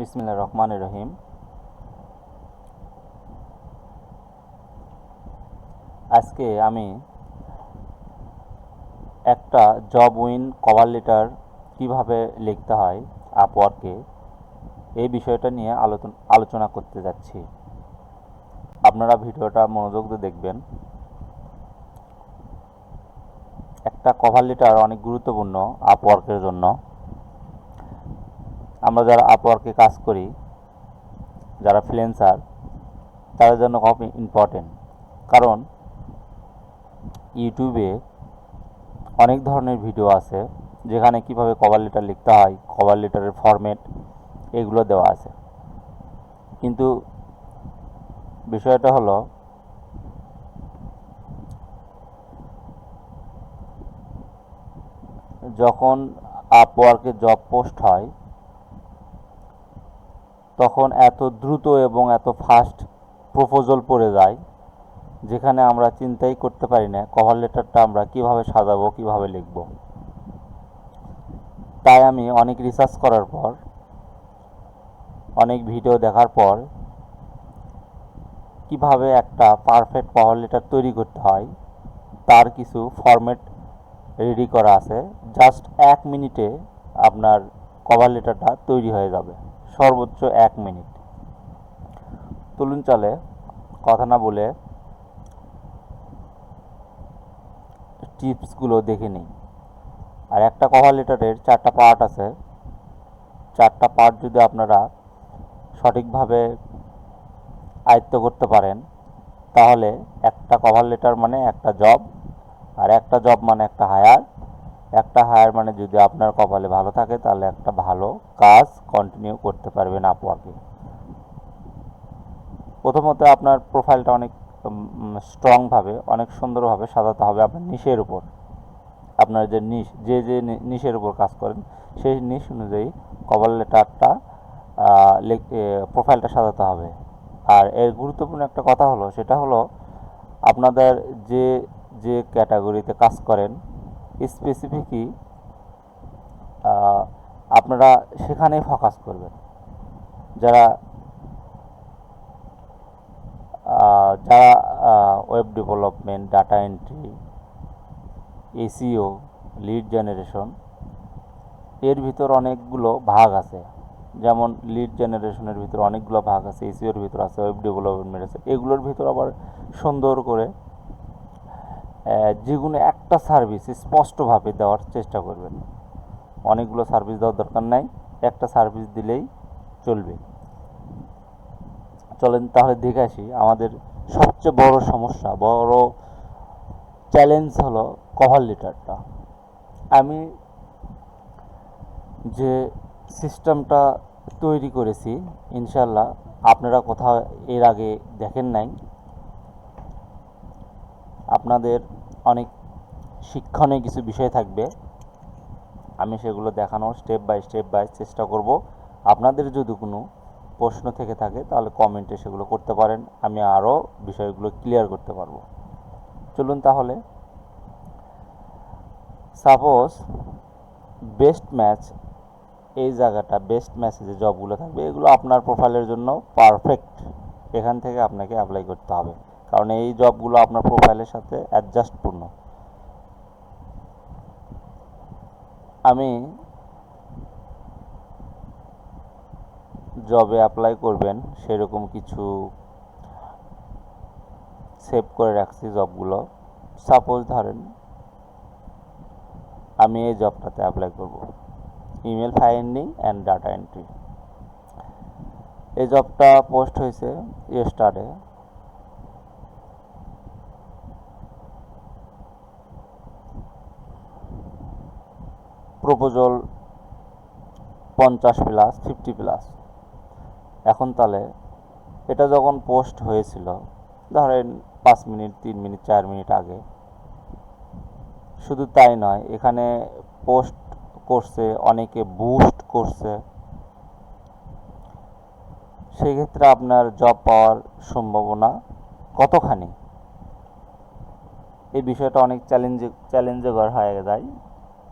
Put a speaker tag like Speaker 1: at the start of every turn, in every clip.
Speaker 1: বিসমিল্লা রহমান রহিম। আজকে আমি একটা জব উইন কভার লেটার কীভাবে লিখতে হয় আপওয়ার্কে এই বিষয়টা নিয়ে আলোচনা করতে যাচ্ছি। আপনারা ভিডিওটা মনোযোগ দিয়ে দেখবেন। একটা কভার লেটার অনেক গুরুত্বপূর্ণ আপওয়ার্কের জন্য। আমরা যারা আপওয়ার্কে কাজ করি, যারা ফ্রিল্যান্সার তাদের জন্য খুব ইম্পর্টেন্ট কারণ ইউটিউবে অনেক ধরনের ভিডিও আছে, যেখানে কীভাবে কভার লেটার লিখতে হয় কভার লেটারের ফরম্যাট এগুলো দেওয়া আছে। কিন্তু বিষয়টা হলো, যখন আপওয়ার্কে জব পোস্ট হয় তখন এত দ্রুত এবং এত ফাস্ট প্রপোজাল পড়ে যায়, যেখানে আমরা চিন্তাই করতে পারি না কভার লেটারটা আমরা কীভাবে সাজাবো, কীভাবে লিখব। তাই আমি অনেক রিসার্চ করার পর, অনেক ভিডিও দেখার পর, কীভাবে একটা পারফেক্ট কভার লেটার তৈরি করতে হয়, তার কিছু ফরম্যাট রেডি করা আছে। জাস্ট এক মিনিটে আপনার কভার লেটারটা তৈরি হয়ে যাবে। সর্বোচ্চ এক মিনিট। তুলুন চলে, কথা না বলে টিপসগুলো দেখে নিই। আর একটা কভার লেটারের চারটা পার্ট আছে। চারটা পার্ট যদি আপনারা সঠিকভাবে আয়ত্ত করতে পারেন, তাহলে একটা কভার লেটার মানে একটা জব, আর একটা জব মানে একটা হায়ার একটা হায়ার মানে যদি আপনার কপালে ভালো থাকে, তাহলে একটা ভালো কাজ কন্টিনিউ করতে পারবেন আপওয়ার্কে প্রথমত আপনার প্রোফাইলটা অনেক স্ট্রংভাবে অনেক সুন্দরভাবে সাজাতে হবে আপনার নিশের উপর। আপনার যে নিশ যে যে নিশের উপর কাজ করেন, সেই নিশ অনুযায়ী কভার লেটারটা প্রোফাইলটা সাজাতে হবে। আর এর গুরুত্বপূর্ণ একটা কথা হলো, সেটা হলো আপনাদের যে যে ক্যাটাগরিতে কাজ করেন স্পেসিফিকই আপনারা সেখানেই ফোকাস করবেন। যারা যারা web development data entry SEO lead generation এর ভিতর অনেকগুলো ভাগ আছে। যেমন লিড জেনারেশনের ভিতর অনেকগুলো ভাগ আছে এসিওর ভিতর আছে ওয়েব ডেভেলপমেন্ট আছে। এগুলোর ভিতর আবার সুন্দর করে যে কোনো একটা সার্ভিস স্পষ্টভাবে দেওয়ার চেষ্টা করবেন। অনেকগুলো সার্ভিস দেওয়ার দরকার নাই, একটা সার্ভিস দিলেই চলবে। চলেন তাহলে দেখে আসি, আমাদের সবচেয়ে বড় সমস্যা, বড় চ্যালেঞ্জ হলো কভার লেটারটা আমি যে সিস্টেমটা তৈরি করেছি ইনশাল্লাহ আপনারা কোথাও এর আগে দেখেন নাই আপনাদের অনেক শিক্ষণীয় কিছু বিষয় থাকবে। আমি সেগুলো দেখানোর স্টেপ বাই স্টেপ বাই চেষ্টা করব। আপনাদের যদি কোনো প্রশ্ন থেকে থাকে, তাহলে কমেন্টে সেগুলো করতে পারেন। আমি আরও বিষয়গুলো ক্লিয়ার করতে পারব। চলুন তাহলে। সাপোজ বেস্ট ম্যাচ এই জায়গাটা বেস্ট ম্যাচে যে জবগুলো থাকবে, এগুলো আপনার প্রোফাইলের জন্য পারফেক্ট এখান থেকে আপনাকে অ্যাপ্লাই করতে হবে। কারণ এই জবগুলো আপনার প্রোফাইলের সাথে অ্যাডজাস্টপূর্ণ আমি জবে অ্যাপ্লাই করবেন, সেরকম কিছু সেভ করে রাখছি জবগুলো সাপোজ ধরেন, আমি এই জবটাতে অ্যাপ্লাই করব। Email finding and data entry এই জবটা পোস্ট হয়েছে ইয়েস্টারডে প্রপোজাল পঞ্চাশ প্লাস ফিফটি প্লাস। এখন তাহলে এটা যখন পোস্ট হয়েছিল, ধরেন পাঁচ মিনিট, তিন মিনিট, চার মিনিট আগে, শুধু তাই নয়, এখানে পোস্ট করছে, অনেকে বুস্ট করছে। সেক্ষেত্রে আপনার জব পাওয়ার সম্ভাবনা কতখানি? এই বিষয়টা অনেক চ্যালেঞ্জে চ্যালেঞ্জেকর হয়ে যায়।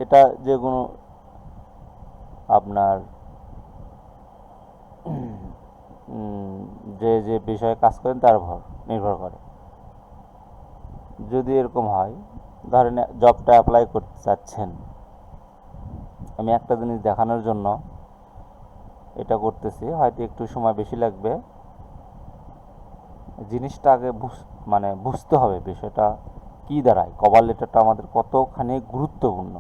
Speaker 1: এটা যে কোনো আপনার যে যে বিষয়ে কাজ করেন তার উপর নির্ভর করে। যদি এরকম হয়, ধরেন জবটা অ্যাপ্লাই করতে চাচ্ছেন, আমি একটা জিনিস দেখানোর জন্য এটা করতেছি, হয়তো একটু সময় বেশি লাগবে। জিনিসটা আগে মানে বুঝতে হবে বিষয়টা কি দাঁড়ায় কভার লেটারটা আমাদের কতখানি গুরুত্বপূর্ণ?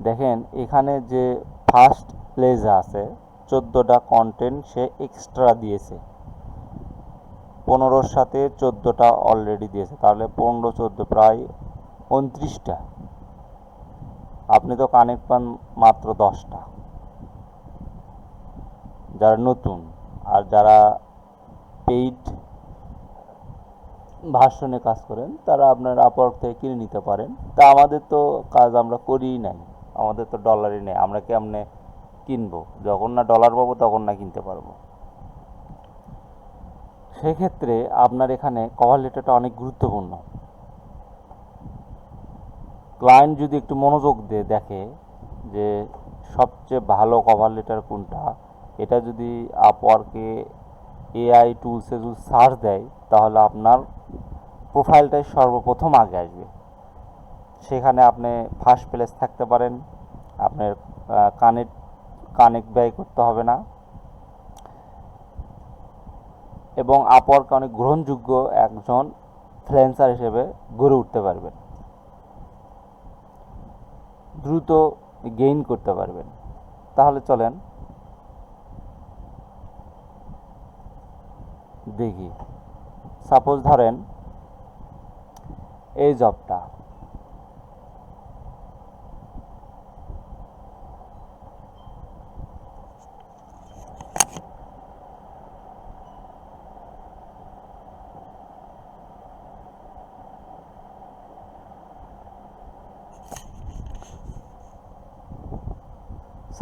Speaker 1: দেখেন, এখানে যে ফার্স্ট প্লেজে আছে, চোদ্দোটা কন্টেন্ট সে এক্সট্রা দিয়েছে। পনেরোর সাথে চোদ্দোটা অলরেডি দিয়েছে, তাহলে পনেরো, চোদ্দ প্রায় উনত্রিশটা। আপনি তো কানেক্ট পান মাত্র দশটা। যারা নতুন আর যারা পেইড ভার্সনে কাজ করেন, তারা আপনার আপওয়ার্ক থেকে কিনে নিতে পারেন। তা আমাদের তো কাজ আমরা করিই নাই। আমাদের তো ডলারই নেই, আমরা কেমনে কিনবো? যখন না ডলার পাবো, তখন না কিনতে পারব। সেক্ষেত্রে আপনার এখানে কভার লেটারটা অনেক গুরুত্বপূর্ণ। ক্লায়েন্ট যদি একটু মনোযোগ দিয়ে দেখে যে সবচেয়ে ভালো কভার লেটার কোনটা, এটা যদি আপওয়ার্কে এআই টুলসে যদি সার্চ দেয়, তাহলে আপনার প্রোফাইলটাই সর্বপ্রথম আগে আসবে। সেখানে আপনি ফার্স্ট প্লেস থাকতে পারেন। আপনার কানেক্ট কানেক্ট ব্যয় করতে হবে না। এবং আপওয়ার্কে অনেক গ্রহণযোগ্য একজন ফ্রিল্যান্সার হিসেবে গড়ে উঠতে পারবেন। দ্রুত গেইন করতে পারবেন। তাহলে চলেন দেখি। সাপোজ ধরেন, এই জবটা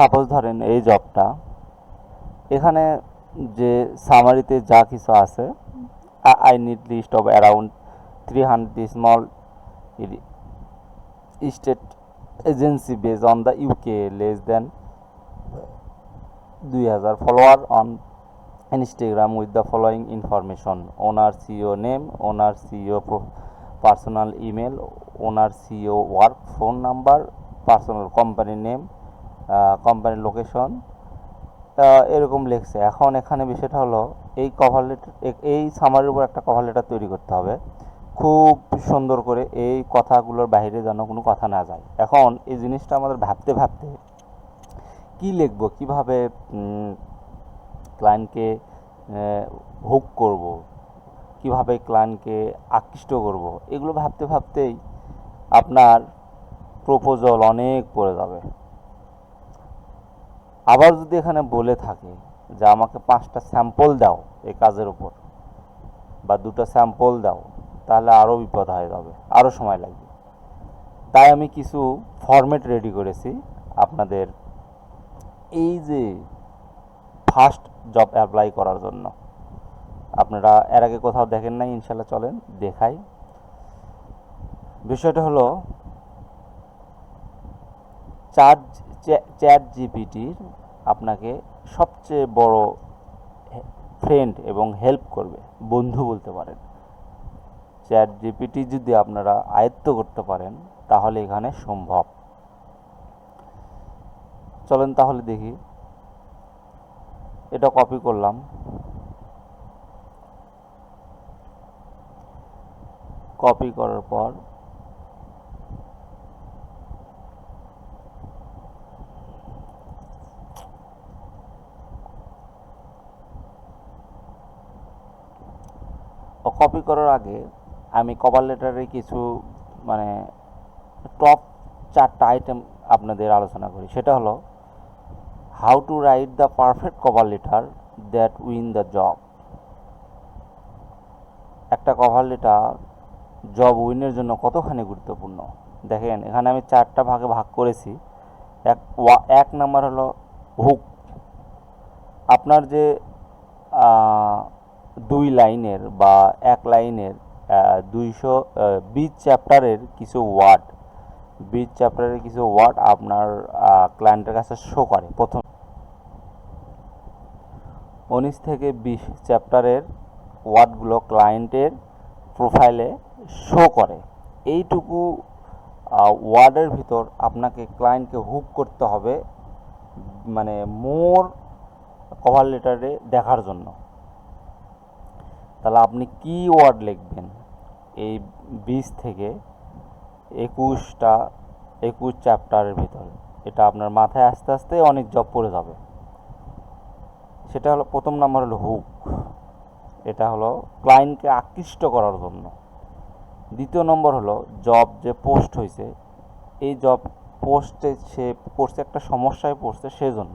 Speaker 1: সাপোজ ধরেন এই জবটা এখানে যে সামারিতে যা কিছু আছে I need list of around three hundred small state agency base on the UK less than দুই হাজার follower on Instagram with the following information owner CEO name owner CEO personal email owner CEO work phone number personal company name কোম্পানির location এরকম লিখছে। এখন এখানে বিষয়টা হলো, এই কভার লেটার এই সামারির উপর একটা কভার লেটার তৈরি করতে হবে। খুব সুন্দর করে এই কথাগুলোর বাইরে যেন কোনো কথা না যায়। এখন এই জিনিসটা আমাদের ভাবতে ভাবতে কি লিখব, কীভাবে ক্লায়েন্টকে হুক করব, কীভাবে ক্লায়েন্টকে আকৃষ্ট করব, এগুলো ভাবতে ভাবতেই আপনার প্রপোজাল অনেক পড়ে যাবে। আবার যদি এখানে বলে থাকে যে আমাকে পাঁচটা স্যাম্পল দাও এই কাজের উপর, বা দুটো স্যাম্পল দাও, তাহলে আরও বিপদ হয়ে যাবে আরও সময় লাগবে। তাই আমি কিছু ফরম্যাট রেডি করেছি আপনাদের এই যে ফার্স্ট জব অ্যাপ্লাই করার জন্য। আপনারা এর আগে কোথাও দেখেন নাই ইনশাল্লাহ চলেন, দেখাই। বিষয়টা হলো চার চ্যাট জিপিটির আপনাকে সবচেয়ে বড় ফ্রেন্ড এবং হেল্প করবে, বন্ধু বলতে পারেন। চ্যাট জিপিটি যদি আপনারা আয়ত্ত করতে পারেন, তাহলে এখানে সম্ভব। চলেন তাহলে দেখি। এটা কপি করলাম। কপি করার পর কপি করার আগে আমি কভার লেটারে কিছু মানে টপ চারটা আইটেম আপনাদের আলোচনা করি। সেটা হলো how to write the perfect cover letter that win the job একটা কভার লেটার জব উইনের জন্য কতখানি গুরুত্বপূর্ণ? দেখেন, এখানে আমি চারটা ভাগে ভাগ করেছি। এক এক নাম্বার হলো হুক আপনার যে দুই লাইনের বা এক লাইনের দুইশো বিশ চ্যাপ্টারের কিছু ওয়ার্ড। বিশ চ্যাপ্টারের কিছু ওয়ার্ড আপনার ক্লায়েন্টের কাছে শো করে। প্রথম উনিশ থেকে বিশ চ্যাপ্টারের ওয়ার্ডগুলো ক্লায়েন্টের প্রোফাইলে শো করে। এইটুকু ওয়ার্ডের ভিতর আপনাকে ক্লায়েন্টকে হুক করতে হবে মানে মোর কভার লেটারে দেখার জন্য। তাহলে আপনি কি ওয়ার্ড লিখবেন? এই বিশ থেকে একুশটা, একুশ চ্যাপ্টারের ভিতরে। এটা আপনার মাথায় আস্তে আস্তে অনেক জব পড়ে যাবে। সেটা হলো, প্রথম নাম্বার হলো হুক এটা হলো ক্লায়েন্টকে আকৃষ্ট করার জন্য। দ্বিতীয় নম্বর হলো জব যে পোস্ট হয়েছে এই জব পোস্টে সে করছে একটা সমস্যায় পড়ছে সেই জন্য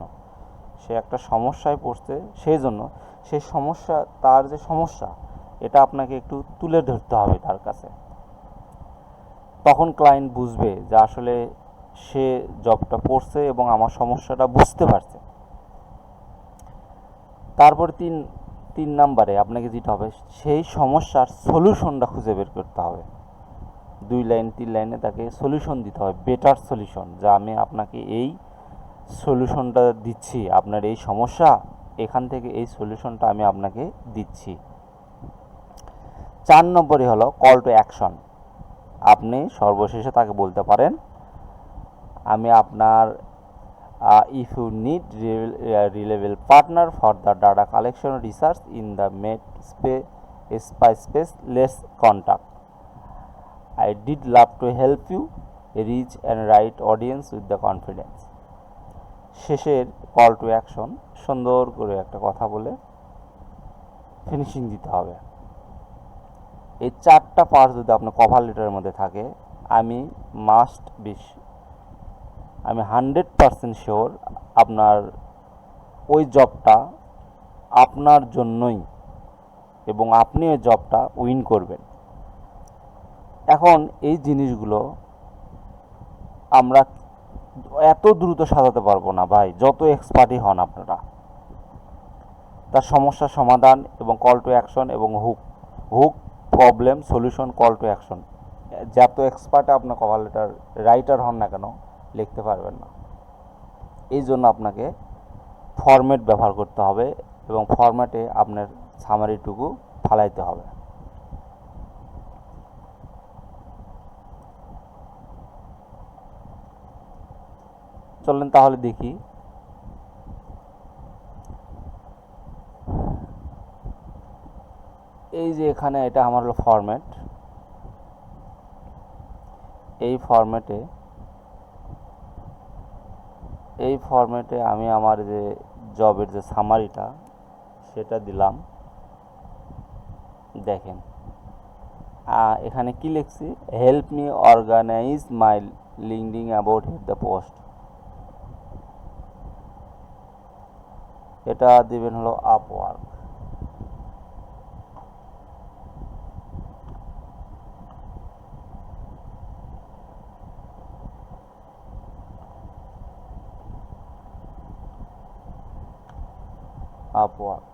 Speaker 1: সে একটা সমস্যায় পড়ছে সেই জন্য সেই সমস্যা, তার যে সমস্যা, এটা আপনাকে একটু তুলে ধরতে হবে তার কাছে। তখন ক্লায়েন্ট বুঝবে যে আসলে সে জবটা পড়ছে এবং আমার সমস্যাটা বুঝতে পারছে। তারপর তিন তিন নাম্বারে আপনাকে যেটা হবে, সেই সমস্যার সলিউশনটা খুঁজে বের করতে হবে। দুই লাইন, তিন লাইনে তাকে সলিউশন দিতে হবে বেটার সলিউশন যা আমি আপনাকে এই সলিউশনটা দিচ্ছি, আপনার এই সমস্যা এখান থেকে এই সলিউশনটা আমি আপনাকে দিচ্ছি। চার নম্বরই হলো কল টু অ্যাকশন আপনি সর্বশেষে তাকে বলতে পারেন, আমি আপনার if you need রিলেভেল partner for the data collection research in the med spa spa space less contact I did love to help you reach and right audience with the confidence শেষের call to action সুন্দর করে একটা কথা বলে finishing দিতে হবে। এই চারটা পার্ট যদি আপনার কভার লেটারের মধ্যে থাকে, আমি মাস্ট বিশ আমি হান্ড্রেড পারসেন্ট শিওর আপনার ওই জবটা আপনার জন্যই এবং আপনি ওই জবটা উইন করবেন। এখন এই জিনিসগুলো আমরা এত দ্রুত সাজাতে পারব না ভাই, যত এক্সপার্টই হন আপনারা। তার সমস্যার সমাধান এবং কল টু অ্যাকশন এবং hook hook problem solution call to action যত এক্সপার্ট আপনার কভার লেটার রাইটার হন না কেন, লিখতে পারবেন না। এই জন্য আপনাকে ফরম্যাট ব্যবহার করতে হবে এবং ফরম্যাটে আপনার সামারিটুকু ফালাইতে হবে। চলেন তাহলে দেখি। এই যে এখানে এটা আমার হলো ফরম্যাট এই ফরম্যাটে এই ফরম্যাটে আমি আমার যে জবের যে সামারিটা সেটা দিলাম। দেখেন। এখানে কি লিখছি? Help me organize my LinkedIn about the post এটা দিবেন হলো আপওয়ার্ক আপওয়ার্ক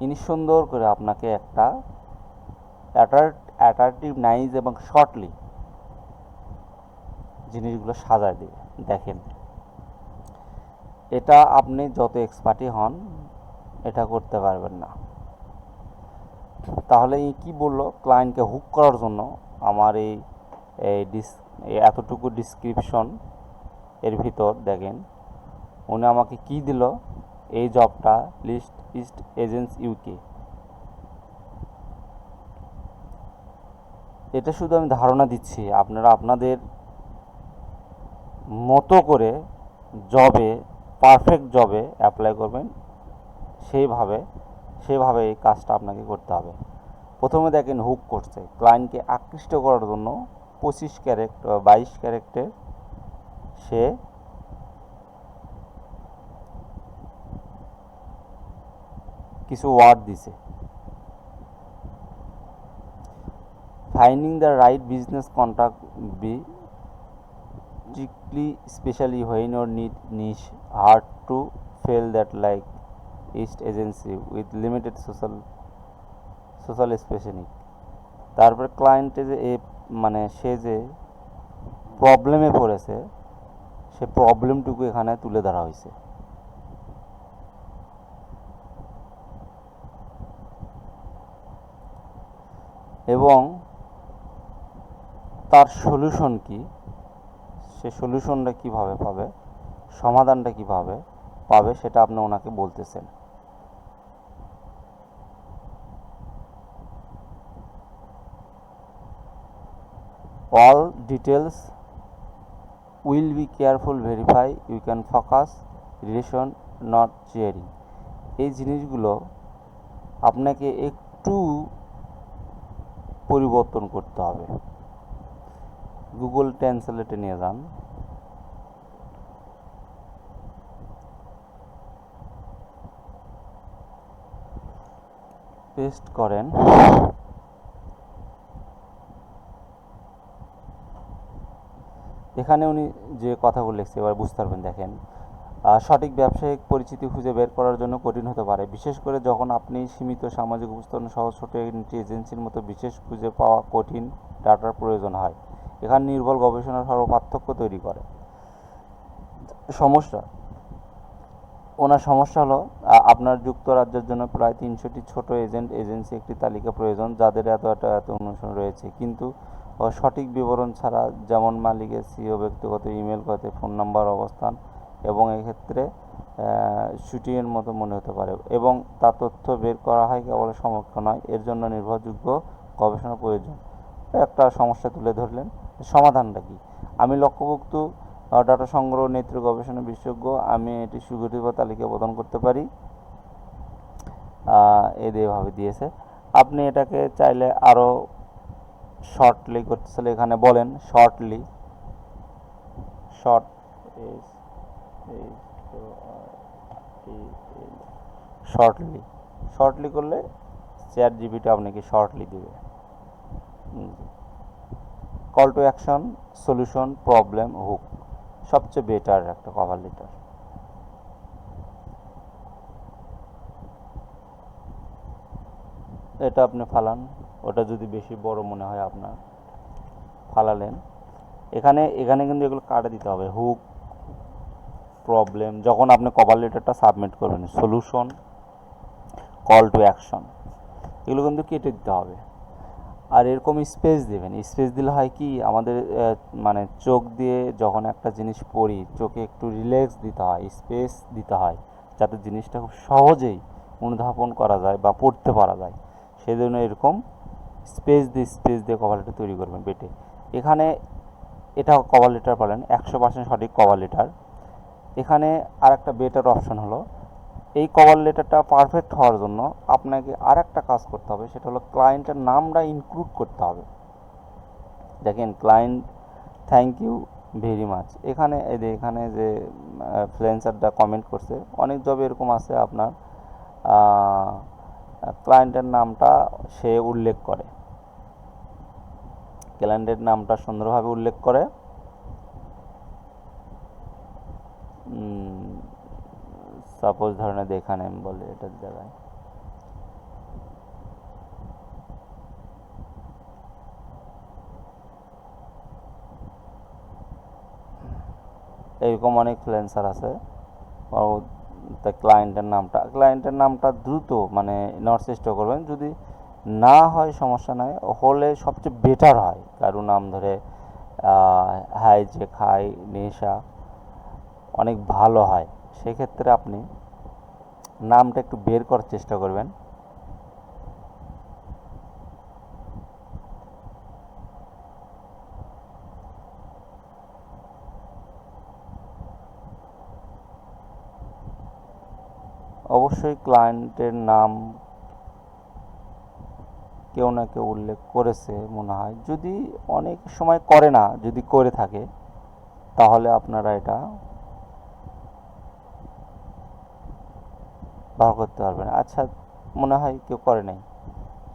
Speaker 1: ইনি সুন্দর করে আপনাকে একটা অ্যাট্রাকটিভ নাইজ এবং শর্টলি জিনিসগুলো সাজায় দেবে দেখেন, এটা আপনি যত এক্সপার্টই হন, এটা করতে পারবেন না। তাহলে কী বলল? ক্লায়েন্টকে হুক করার জন্য আমার এই ডিস এতটুকু ডিসক্রিপশন এর ভিতর দেখেন, উনি আমাকে কি দিল? এই জবটা লিস্ট ইস্ট এজেন্স ইউকে এটা শুধু আমি ধারণা দিচ্ছি, আপনারা আপনাদের মতো করে জবে পারফেক্ট জবে অ্যাপ্লাই করবেন, সেইভাবে সেভাবে এই কাজটা আপনাকে করতে হবে। প্রথমে দেখেন হুক করছে। ক্লায়েন্টকে আকৃষ্ট করার জন্য পঁচিশ ক্যারেক্ট বা বাইশ ক্যারেক্টের সে কিছু ওয়ার্ড দিছে। Finding the right business contact be strictly especially when your need niche hard to fail that like east agency with limited social social specific তারপর ক্লায়েন্টে যে এ মানে সে যে প্রবলেমে পড়েছে সে প্রবলেমটুকু এখানে তুলে ধরা হয়েছে এবং তার সলিউশন কি সে সলিউশনটা কীভাবে পাবে? সমাধানটা কীভাবে পাবে? সেটা আপনি ওনাকে বলতেছেন। All details will be careful, verify, you can focus, relation, not cheering এই জিনিসগুলো আপনাকে একটু পরিবর্তন করতে হবে। গুগল ট্রান্সলেটে নিয়ে যান। পেস্ট করেন। এখানে উনি যে কথাগুলো লিখছে, এবার বুঝতে পারবেন, দেখেন। সঠিক ব্যবসায়িক পরিচিতি খুঁজে বের করার জন্য কঠিন হতে পারে। বিশেষ করে যখন আপনি সীমিত সামাজিক উপস্থাপন সহ ছোট এজেন্সির মতো বিশেষ খুঁজে পাওয়া কঠিন ডাটার প্রয়োজন হয়। এখানে নির্ভুল গবেষণার সর্ব পার্থক্য তৈরি করে। সমস্যা। ওনার সমস্যা হলো আপনার যুক্তরাজ্যের জন্য প্রায় তিনশোটি ছোট এজেন্ট, এজেন্সি একটি তালিকা প্রয়োজন, যাদের এত এত এত অনুসরণ রয়েছে। কিন্তু সঠিক বিবরণ ছাড়া যেমন মালিকের সিও, ব্যক্তিগত ইমেল করতে, ফোন নাম্বার, অবস্থান এবং এক্ষেত্রে শুটিংয়ের মতো মনে হতে পারে। এবং তা তথ্য বের করা হয় কেবল সমক্ষ নয়, এর জন্য নির্ভরযোগ্য গবেষণা প্রয়োজন। একটা সমস্যা তুলে ধরলেন। সমাধানটা কি? আমি লক্ষ্যভুক্ত ডাটা সংগ্রহ নেত্র গবেষণা, বিশেষজ্ঞ, আমি এটি সুগঠিত তালিকা প্রদান করতে পারি। এভাবে দিয়েছে। আপনি এটাকে চাইলে আরও শর্টলি করতে চাইলে এখানে বলেন শর্টলি শর্ট শর্টলি শর্টলি করলে চ্যাট জিবিটা আপনাকে শর্টলি দেবে। Call to action solution problem hook সবচেয়ে বেটার একটা কভার লেটার এটা আপনি ফালান, ওটা যদি বেশি বড় মনে হয় আপনার, ফালালেন। এখানে এখানে কিন্তু এগুলো কাটে দিতে হবে। হুক প্রবলেম যখন আপনি কভার লেটারটা সাবমিট করবেন সলিউশন কল টু অ্যাকশন এগুলো কিন্তু কেটে দিতে হবে। আর এরকম স্পেস দেবেন। স্পেস দিলে হয় কি, আমাদের মানে চোখ দিয়ে যখন একটা জিনিস পড়ি, চোখে একটু রিল্যাক্স দিতে হয় স্পেস দিতে হয়, যাতে জিনিসটা খুব সহজেই অনুধাবন করা যায় বা পড়তে পারা যায়। সেই জন্য এরকম স্পেস দিয়ে স্পেস দিয়ে কভার লেটার তৈরি করবেন বেটে। এখানে এটা কভার লেটার পালেন, একশো পার্সেন্ট সঠিক কভার লেটার এখানে আর একটা বেটার অপশন হলো এই কভার লেটারটা পারফেক্ট হওয়ার জন্য আপনাকে আর একটা কাজ করতে হবে, সেটা হলো ক্লায়েন্টের নামটা ইনক্লুড করতে হবে। দেখেন client thank you very much এখানে, এই যে এখানে যে ফ্রিল্যান্সারটা কমেন্ট করছে, অনেক জবে এরকম আছে আপনার ক্লায়েন্টের নামটা সে উল্লেখ করে। ক্লায়েন্টের নামটা সুন্দরভাবে উল্লেখ করে। সাপোজ ধরনের এখানে আমি বলি এটার জায়গায়। এরকম অনেক ফ্রিল্যান্সার আছে। তা ক্লায়েন্টের নামটা ক্লায়েন্টের নামটা দ্রুত মানে নেওয়ার চেষ্টা করবেন। যদি না হয় সমস্যা নাই, হলে সবচেয়ে বেটার হয়। কারও নাম ধরে হাই যে খাই নেশা, অনেক ভালো হয়। সেক্ষেত্রে আপনি নামটা একটু বের করার চেষ্টা করবেন। অবশ্যই ক্লায়েন্টের নাম কেউ না কেউ উল্লেখ করেছে মনে হয়। যদি অনেক সময় করে না, যদি করে থাকে, তাহলে আপনারা এটা ব্যবহার করতে পারবেন আচ্ছা মনে হয় কেউ করে নাই।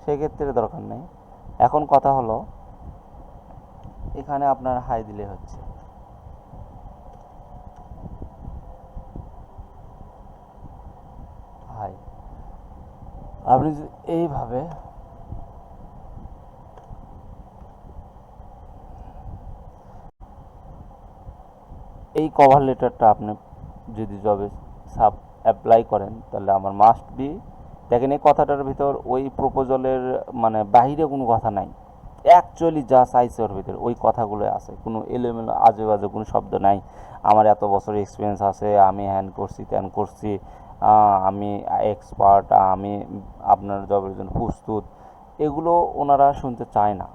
Speaker 1: সেক্ষেত্রে দরকার নেই। এখন কথা হলো, এখানে আপনার হাই দিলে হচ্ছে। হাই। আপনি এইভাবে এই কভার লেটারটা আপনি যদি জবে সাব অ্যাপ্লাই করেন, তাহলে আমার মাস্ট বি দেখেন এই কথাটার ভিতর ওই প্রপোজালের মানে বাইরে কোনো কথা নাই। অ্যাকচুয়ালি যা চাইছে ওর ভিতরে, ওই কথাগুলো আছে। কোনো এলোমেলো আজে বাজে কোনো শব্দ নাই। আমার এত বছর এক্সপিরিয়েন্স আছে, আমি হ্যান করছি, ত্যান করছি আমি এক্সপার্ট আমি আপনার জবের জন্য প্রস্তুত। এগুলো ওনারা শুনতে চায় না।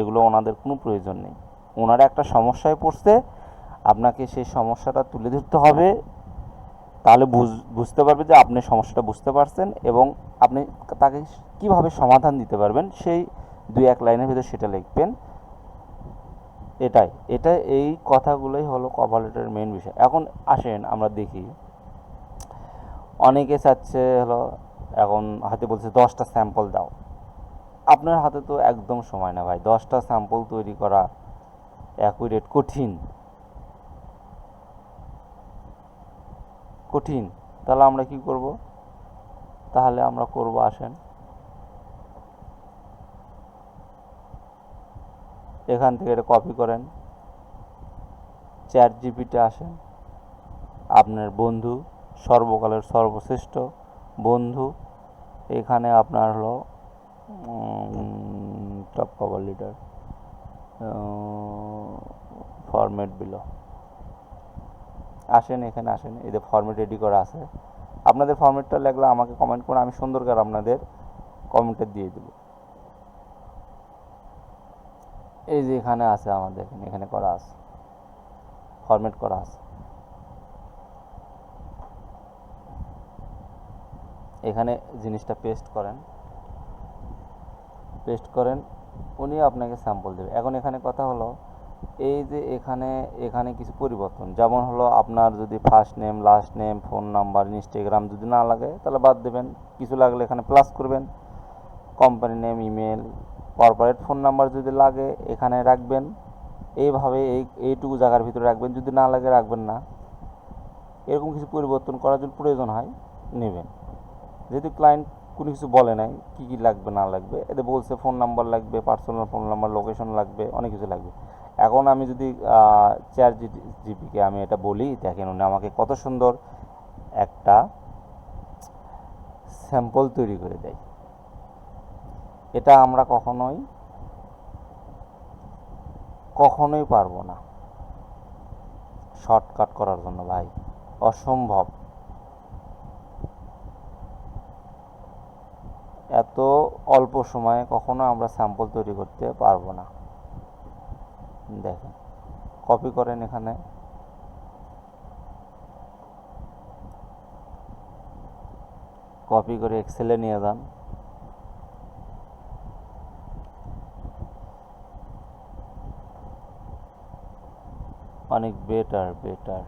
Speaker 1: এগুলো ওনাদের কোনো প্রয়োজন নেই। ওনারা একটা সমস্যায় পড়ছে, আপনাকে সেই সমস্যাটা তুলে ধরতে হবে। তাহলে বুঝ- বুঝতে পারবে যে আপনি সমস্যাটা বুঝতে পারছেন এবং আপনি তাকে কীভাবে সমাধান দিতে পারবেন সেই দুই এক লাইনের ভিতরে সেটা লিখবেন। এটাই, এটা এই কথাগুলোই হলো কভার লেটারের মেন বিষয়। এখন আসেন, আমরা দেখি। অনেকে চাচ্ছে হলো, এখন হাতে বলছে দশটা স্যাম্পল দাও। আপনার হাতে তো একদম সময় না ভাই, দশটা স্যাম্পল তৈরি করা অ্যাকুরেট কঠিন। কঠিন, তাহলে আমরা কি করব? তাহলে আমরা করব, আসেন। এখান থেকে এটা কপি করেন। চ্যাট জিপিতে আসেন। আপনার বন্ধু, সর্বকালের সর্বশ্রেষ্ঠ বন্ধু। এখানে আপনার হলো top cover letter format below আসেন, এখানে আসেন। এদের ফর্মেট রেডি করা আছে। আপনাদের ফর্মেটটা লাগলে আমাকে কমেন্ট করে, আমি সুন্দর করে আপনাদের কমেন্টে দিয়ে দেব। এই যে এখানে আছে আমাদের এখানে এখানে করা আছে। ফরম্যাট করা আছে। এখানে জিনিসটা পেস্ট করেন। পেস্ট করেন, উনি আপনাকে স্যাম্পল দেবে। এখন এখানে কথা হলো এই যে এখানে এখানে কিছু পরিবর্তন। যেমন হলো আপনার যদি first name last name phone number Instagram যদি না লাগে, তাহলে বাদ দেবেন। কিছু লাগলে এখানে প্লাস করবেন। Company name email corporate phone number যদি লাগে, এখানে রাখবেন। এইভাবে এই, এইটুকু জায়গার ভিতরে রাখবেন। যদি না লাগে, রাখবেন না। এরকম কিছু পরিবর্তন করার জন্য প্রয়োজন হয়, নেবেন। যেহেতু ক্লায়েন্ট কোনো কিছু বলে নাই, কী কী লাগবে, না লাগবে, এতে বলছে ফোন নাম্বার লাগবে পার্সোনাল ফোন নাম্বার লোকেশন লাগবে, অনেক কিছু লাগবে। এখন আমি যদি চার জিপিকে আমি এটা বলি, দেখেন উনি আমাকে কত সুন্দর একটা স্যাম্পল তৈরি করে দেয়। এটা আমরা কখনোই কখনোই পারব না। শর্টকাট করার জন্য ভাই, অসম্ভব। এত অল্প সময়ে কখনো আমরা স্যাম্পল তৈরি করতে পারব না। দেখেন কপি করেন এখানে। কপি করে এক্সেলে নিয়ে যান। অনেক বেটার বেটার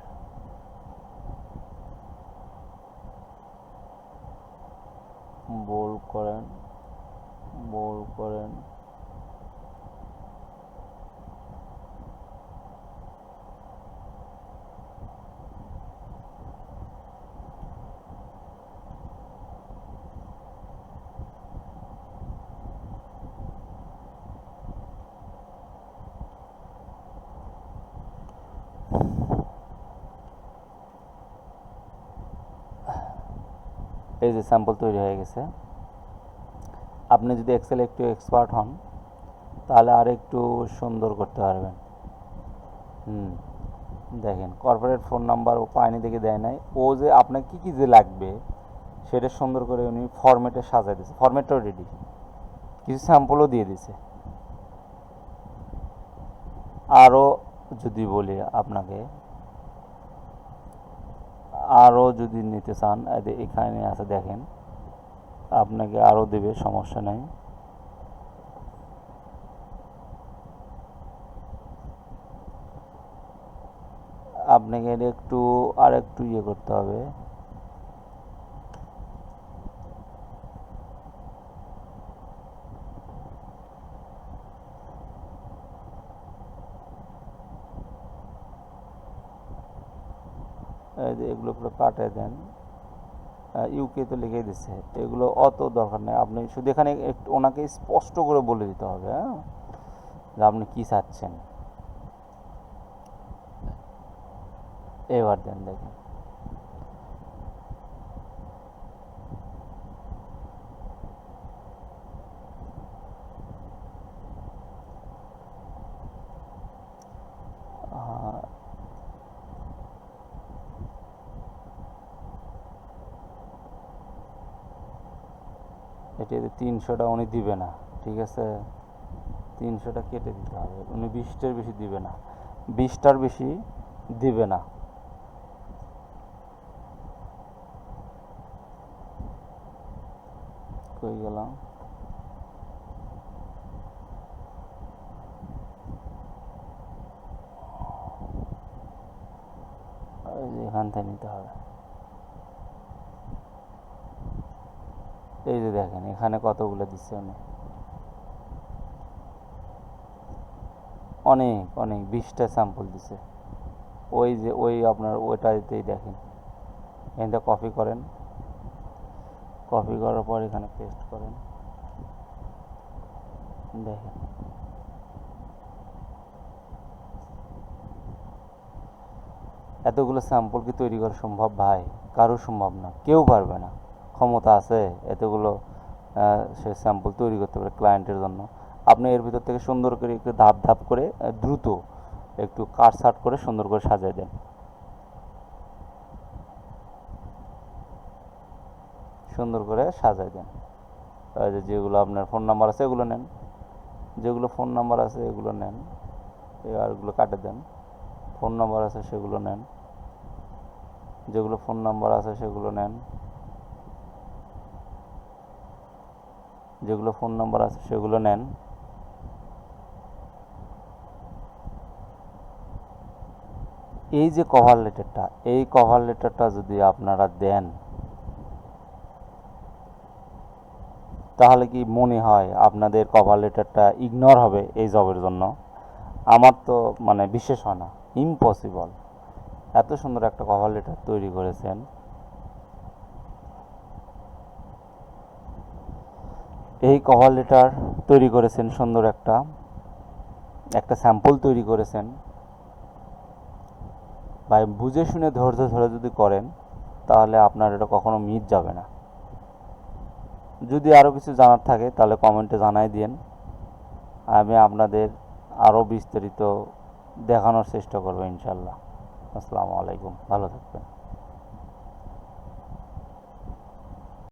Speaker 1: বোল করেন বোল করেন এই যে স্যাম্পল তৈরি হয়ে গেছে। আপনি যদি এক্সেল একটু এক্সপার্ট হন, তাহলে আর একটু সুন্দর করতে পারবেন। হুম, দেখেন কর্পোরেট ফোন নাম্বার ও পায়নি দেখে দেয় নাই। ও যে আপনার কী কী যে লাগবে, সেটা সুন্দর করে উনি ফরম্যাটে সাজাই দিয়েছে। ফরম্যাটটাও রেডি কিছু স্যাম্পলও দিয়ে দিছে আরও যদি বলি আপনাকে, আরও যদি নিতে চান এখানে আছে দেখেন, আপনাকে আরও দেবে, সমস্যা নাই। আপনাকে একটু আর একটু ইয়ে করতে হবে। এগুলো পুরো কাটে দেন ইউকে তো লিখে দিচ্ছে এগুলো অত দরকার নেই। আপনি শুধু এখানে একটু ওনাকে স্পষ্ট করে বলে দিতে হবে হ্যাঁ? যে আপনি কী চাচ্ছেন? এবার দেন দেখেন। এটাতে তিনশোটা উনি দিবে না, ঠিক আছে? তিনশোটা কেটে দিতে হবে। উনি বিশটার বেশি দিবে না। বিশটার বেশি দিবে না। কই গেলাম? এখান থেকে নিতে হবে এই যে দেখেন, এখানে কতগুলো দিচ্ছে উনি। অনেক অনেক, বিশটা স্যাম্পল দিছে। ওই যে, ওই আপনার ওইটাতেই দেখেন। এখানটা কপি করেন। কপি করার পর এখানে পেস্ট করেন। দেখেন। এতগুলো স্যাম্পল কি তৈরি করা সম্ভব? ভাই, কারও সম্ভব না। কেউ পারবে না। ক্ষমতা আছে, এতগুলো সে স্যাম্পল তৈরি করতে পারে ক্লায়েন্টের জন্য। আপনি এর ভিতর থেকে সুন্দর করে একটু ধাপ ধাপ করে দ্রুত একটু কাট সাট করে সুন্দর করে সাজিয়ে দেন। সুন্দর করে সাজাই দেন। যে যেগুলো আপনার ফোন নাম্বার আছে, এগুলো নেন। যেগুলো ফোন নাম্বার আছে, এগুলো নেন। আরগুলো কাটে দেন। ফোন নাম্বার আছে, সেগুলো নেন। যেগুলো ফোন নাম্বার আছে, সেগুলো নেন। যেগুলো ফোন নাম্বার আছে সেগুলো নেন। এই যে কভার লেটারটা এই কভার লেটারটা যদি আপনারা দেন, তাহলে কি মনে হয় আপনাদের কভার লেটারটা ইগনোর হবে এই জবের জন্য? আমার তো মানে বিশেষ হয় না ইম্পসিবল এত সুন্দর একটা কভার লেটার তৈরি করেছেন। এই কভার লেটার তৈরি করেছেন সুন্দর একটা একটা স্যাম্পল তৈরি করেছেন। ভাই, বুঝে শুনে ধৈর্য ধরে যদি করেন, তাহলে আপনার এটা কখনো মিট যাবে না। যদি আরও কিছু জানার থাকে, তাহলে কমেন্টে জানাই দিন আমি আপনাদের আরও বিস্তারিত দেখানোর চেষ্টা করব ইনশাল্লাহ। আসসালামু আলাইকুম। ভালো থাকবেন।